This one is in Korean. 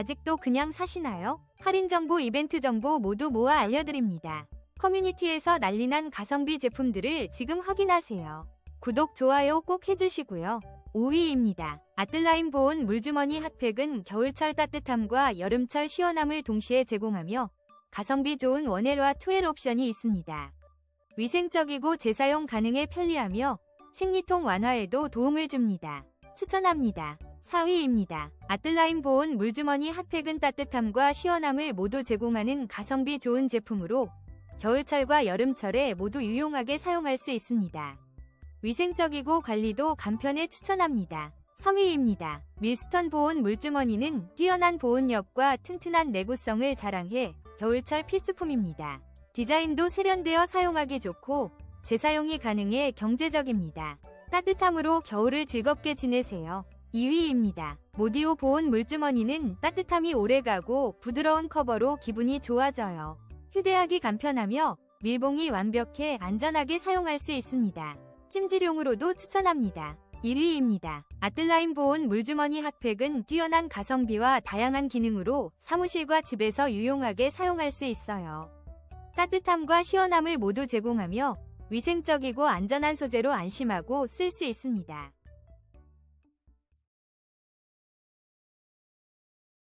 아직도 그냥 사시나요? 할인 정보, 이벤트 정보 모두 모아 알려드립니다. 커뮤니티에서 난리난 가성비 제품들을 지금 확인하세요. 구독, 좋아요 꼭 해주시고요. 5위입니다. 아틀라인 보온 물주머니 핫팩은 겨울철 따뜻함과 여름철 시원함을 동시에 제공하며 가성비 좋은 원헬과 투엘 옵션이 있습니다. 위생적이고 재사용 가능해 편리하며 생리통 완화에도 도움을 줍니다. 추천합니다. 4위입니다. 아틀라인 보온 물주머니 핫팩은 따뜻함과 시원함을 모두 제공하는 가성비 좋은 제품으로 겨울철과 여름철에 모두 유용하게 사용할 수 있습니다. 위생적이고 관리도 간편해 추천합니다. 3위입니다. 밀스턴 보온 물주머니는 뛰어난 보온력과 튼튼한 내구성을 자랑해 겨울철 필수품입니다. 디자인도 세련되어 사용하기 좋고 재사용이 가능해 경제적입니다. 따뜻함으로 겨울을 즐겁게 지내세요. 2위입니다. 모디오 보온 물주머니는 따뜻함이 오래가고 부드러운 커버로 기분이 좋아져요. 휴대하기 간편하며 밀봉이 완벽해 안전하게 사용할 수 있습니다. 찜질용으로도 추천합니다. 1위입니다. 아틀라인 보온 물주머니 핫팩은 뛰어난 가성비와 다양한 기능으로 사무실과 집에서 유용하게 사용할 수 있어요. 따뜻함과 시원함을 모두 제공하며 위생적이고 안전한 소재로 안심하고 쓸 수 있습니다.